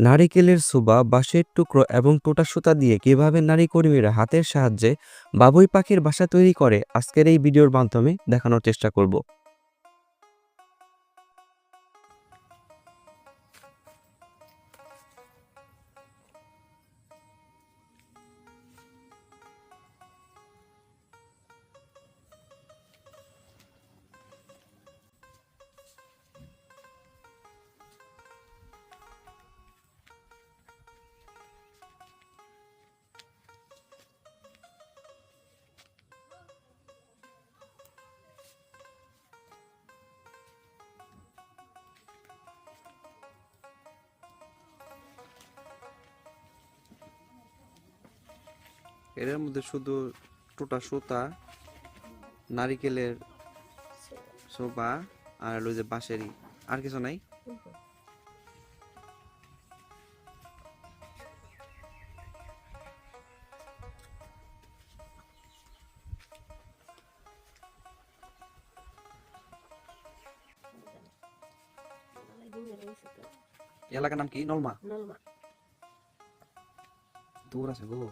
নারিকেলের সুবা, বাঁশের টুকরো এবং টোটা সুতা দিয়ে কীভাবে নারী কর্মীরা হাতের সাহায্যে বাবুই পাখির বাসা তৈরি করে, আজকের এই ভিডিওর মাধ্যমে দেখানোর চেষ্টা করব। এর মধ্যে শুধু টোটা সুতা নারিকেলের সোবা আর হলো যে বাঁশেরই। আর কিছু নাই? এলাকার নাম কি? নলমা? নলমা। দূর আছে গো।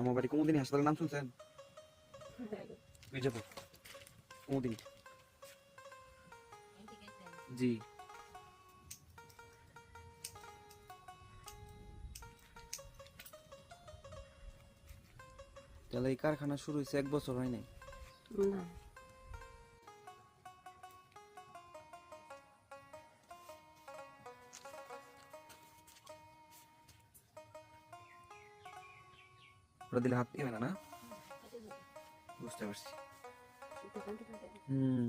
আমার বাড়ি কুমুদিনী হাসপাতালের নাম শুনছেন? মির্জাপুর কুমুদিনী জি। তাহলে এই কারখানা শুরু হয়েছে এক বছর হয় নাই? না। ওটা দিলে হাত দিবে না না? বুঝতে পারছি। হুম।